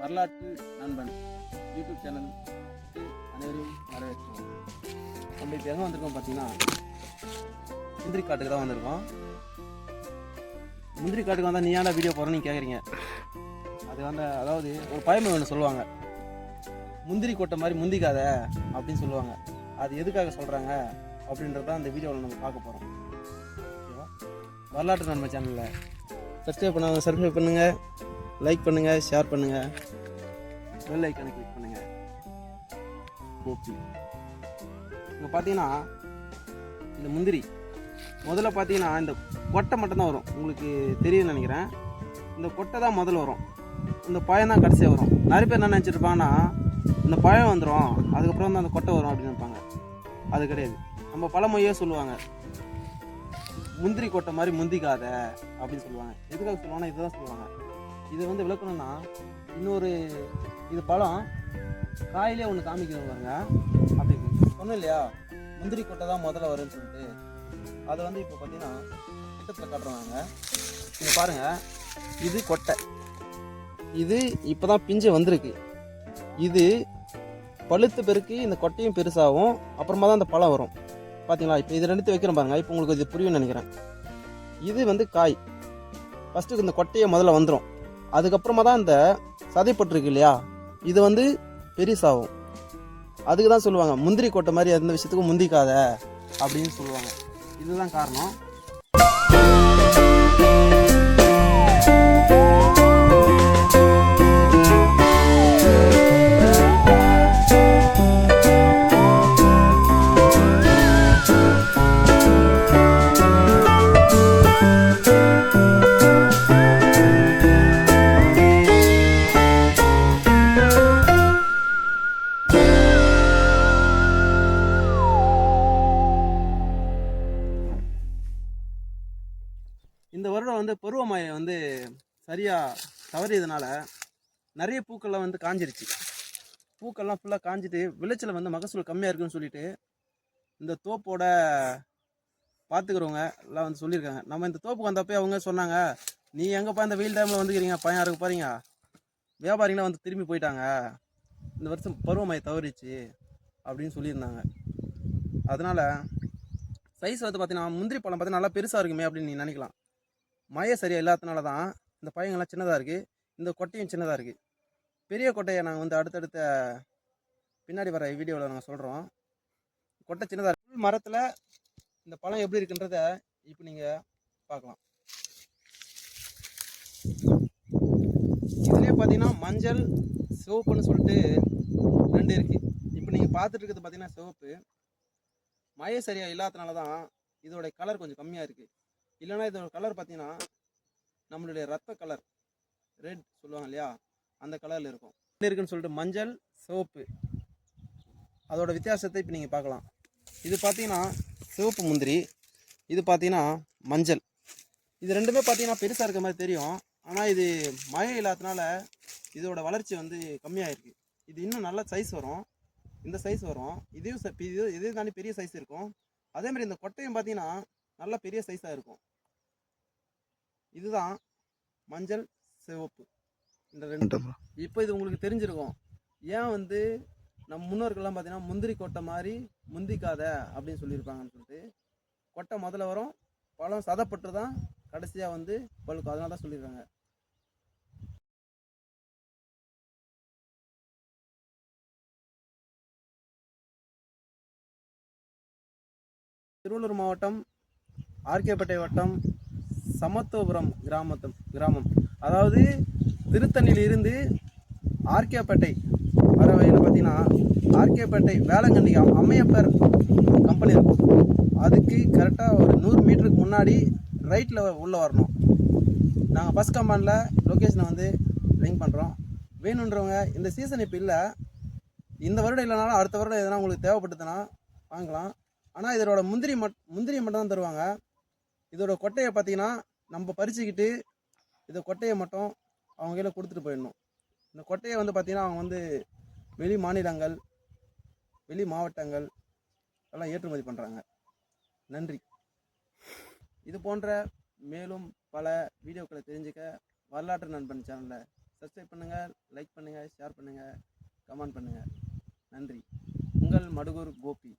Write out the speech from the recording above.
வரலாற்று நண்பன் யூடியூப் சேனலுக்கு அனைவரும் வரவேற்கிறோம். நம்ம இப்போ எங்கே வந்திருக்கோம் பார்த்தீங்கன்னா முந்திரி காட்டுக்கு தான் வந்திருக்கோம். முந்திரி காட்டுக்கு வந்தால் நீ ஏன்டா வீடியோ போகிறேன்னு கேட்குறீங்க அது வந்து அதாவது ஒரு பயமை ஒன்று சொல்லுவாங்க. முந்திரி கொட்டை மாதிரி முந்திக்காத அப்படின்னு சொல்லுவாங்க. அது எதுக்காக சொல்கிறாங்க அப்படின்றது தான் வீடியோவில் நம்ம பார்க்க போகிறோம் ஓகேவா? வரலாற்று நன்மை சேனலில் சப்ஸ்கிரைப் பண்ணாங்க சப்ஸ்கிரைப் பண்ணுங்கள் லைக் பண்ணுங்கள் ஷேர் பண்ணுங்கள் பெல் ஐக்கானை கிளிக் பண்ணுங்கள் ஓகே இங்கே பார்த்தீங்கன்னா இந்த முந்திரி. முதல்ல பார்த்தீங்கன்னா இந்த கொட்டை மட்டும்தான் வரும். உங்களுக்கு தெரியும்னு நினைக்கிறேன். இந்த கொட்டை தான் முதல்ல வரும். இந்த பழம் தான் கடைசியாக வரும். நிறைய பேர் என்ன நினச்சிருப்பாங்கன்னா இந்த பழம் வந்துடும் அதுக்கப்புறம் தான் அந்த கொட்டை வரும் அப்படின்னு நினைப்பாங்க. அது கிடையாது. நம்ம பழமொழியே சொல்லுவாங்க. முந்திரி கொட்டை மாதிரி முந்திக்காத அப்படின்னு சொல்லுவாங்க. எதுக்காக சொல்லுவாங்கன்னா இதுதான் சொல்லுவாங்க. இது வந்து விளக்கணும்னா இன்னொரு இது பழம் காயிலே ஒன்று காமிக்கணும் பாருங்க. அப்படி ஒன்றும் இல்லையா? முந்திரி கொட்டை தான் முதல்ல வரும்னு சொல்லிட்டு அதை வந்து இப்போ பார்த்தீங்கன்னா கிட்டத்தில் காட்டுறாங்க. இங்கே பாருங்க. இது கொட்டை. இது இப்போ தான் பிஞ்சு வந்திருக்கு. இது பழுத்த பெருக்கு இந்த கொட்டையும் பெருசாகும் அப்புறமா தான் அந்த பழம் வரும். பார்த்தீங்களா இப்போ இது ரெண்டுத்தையும் வைக்கிறோம் பாருங்க. இப்போ உங்களுக்கு இது புரியும்னு நினைக்கிறேன். இது வந்து காய். ஃபஸ்ட்டு இந்த கொட்டையை முதல்ல வந்துடும் அதுக்கப்புறமா தான் இந்த சதைப்பட்டிருக்கு இல்லையா? இது வந்து பெரிசாகும் அதுக்கு தான் சொல்லுவாங்க முந்திரி கொட்டை மாதிரி எந்த விஷயத்துக்கும் முந்திக்காத அப்படின்னு சொல்லுவாங்க. இதுதான் காரணம். இந்த வருடம் வந்து பருவமழை வந்து சரியாக தவறியதுனால நிறைய பூக்கள்லாம் வந்து காஞ்சிருச்சு. பூக்கள்லாம் ஃபுல்லாக காஞ்சிட்டு விளைச்சல் வந்து மகசூல் கம்மியாக இருக்குன்னு சொல்லிட்டு இந்த தோப்போட பார்த்துக்கிறவங்க எல்லாம் வந்து சொல்லியிருக்காங்க. நம்ம இந்த தோப்புக்கு வந்தப்போ அவங்க சொன்னாங்க நீ எங்கப்பா இந்த வெயில் டைமில் வந்துக்கிறீங்க? பையன் இருக்கு பாருங்க வியாபாரிங்களாம் வந்து திரும்பி போயிட்டாங்க. இந்த வருஷம் பருவமழை தவறிச்சு அப்படின்னு சொல்லியிருந்தாங்க. அதனால் சைஸ் வந்து பார்த்தீங்கன்னா முந்திரி பழம் பார்த்தீங்கன்னா நல்லா பெருசாக இருக்குமே அப்படின்னு நீ நினைக்கலாம். மழை சரியாக இல்லாதனால தான் இந்த பையங்கள்லாம் சின்னதாக இருக்குது இந்த கொட்டையும் சின்னதாக இருக்குது பெரிய கொட்டையை நாங்கள் வந்து அடுத்தடுத்த பின்னாடி வர வீடியோவில் நாங்கள் சொல்கிறோம் கொட்டை சின்னதாக இருக்குது மரத்தில் இந்த பழம் எப்படி இருக்குன்றத இப்போ நீங்கள் பார்க்கலாம். இதுலேயே பார்த்தீங்கன்னா மஞ்சள் சிவப்புன்னு சொல்லிட்டு ரெண்டு இருக்குது இப்போ நீங்கள் பார்த்துட்டு இருக்கிறது பார்த்தீங்கன்னா சிவப்பு. மழை சரியாக இல்லாதனால தான் இதோட கலர் கொஞ்சம் கம்மியாக இருக்குது இல்லைன்னா இதோட கலர் பார்த்தீங்கன்னா நம்மளுடைய ரத்த கலர் ரெட் சொல்லுவாங்க இல்லையா? அந்த கலரில் இருக்கும். என்ன இருக்குன்னு சொல்லிட்டு மஞ்சள் சிவப்பு. அதோட வித்தியாசத்தை இப்போ நீங்கள் பார்க்கலாம். இது பார்த்தீங்கன்னா சிவப்பு முந்திரி இது பார்த்தீங்கன்னா மஞ்சள். இது ரெண்டுமே பார்த்தீங்கன்னா பெருசாக இருக்க மாதிரி தெரியும். ஆனால் இது மழை இல்லாததுனால இதோட வளர்ச்சி வந்து கம்மியாயிருக்கு. இது இன்னும் நல்ல சைஸ் வரும். இந்த சைஸ் வரும். இதையும் இது இதே தாண்டி பெரிய சைஸ் இருக்கும். அதே மாதிரி இந்த கொட்டையும் பார்த்தீங்கன்னா நல்ல பெரிய சைஸாக இருக்கும். இதுதான் மஞ்சள் சிவப்பு. இந்த ரெண்டு இப்போ இது உங்களுக்கு தெரிஞ்சிருக்கும். ஏன் வந்து நம்ம முன்னோர்கள்லாம் பார்த்தீங்கன்னா முந்திரி கொட்டை மாதிரி முந்திக்காத அப்படின்னு சொல்லியிருப்பாங்கன்னு சொல்லிட்டு கொட்டை முதல்ல வரும் பழம் சதப்பட்டு தான் கடைசியாக வந்து பழுக்கும். அதனால தான் சொல்லியிருக்காங்க. திருவள்ளூர் மாவட்டம் ஆர்கேப்பேட்டை வட்டம் சமத்துவபுரம் கிராமத்து கிராமம். அதாவது திருத்தணியிலிருந்து ஆர்கேப்பேட்டை வர வழியில் பார்த்தீங்கன்னா ஆர்கேப்பேட்டை வேளங்கண்ணி அம்மையப்பர் கம்பெனி இருக்கும். அதுக்கு கரெக்டாக ஒரு நூறு மீட்டருக்கு முன்னாடி ரைட்டில் உள்ளே வரணும். நாங்கள் பஸ் கம்பெனியில் லொக்கேஷனை வந்து லிங்க் பண்ணுறோம் வேணுன்றவங்க இந்த சீசன் இப்போ இல்லை. இந்த வருடம் இல்லைனாலும் அடுத்த வருடம் எதனா உங்களுக்கு தேவைப்பட்டதுன்னா வாங்கலாம். ஆனால் இதோட முந்திரி மட் முந்திரி மட்டும் தான் தருவாங்க. இதோட கொட்டையை பார்த்தீங்கன்னா நம்ம பறிச்சுக்கிட்டு இந்த கொட்டையை மட்டும் அவங்க கையில் கொடுத்துட்டு போயிடணும். இந்த கொட்டையை வந்து பார்த்திங்கன்னா அவங்க வந்து வெளி மாநிலங்கள் வெளி மாவட்டங்கள் எல்லாம் ஏற்றுமதி பண்ணுறாங்க நன்றி. இது போன்ற மேலும் பல வீடியோக்களை தெரிஞ்சுக்க வரலாற்று நண்பன் சேனலை சப்ஸ்கிரைப் பண்ணுங்கள் லைக் பண்ணுங்கள் ஷேர் பண்ணுங்கள் கமெண்ட் பண்ணுங்கள் நன்றி. உங்கள் மடுகூர் கோபி.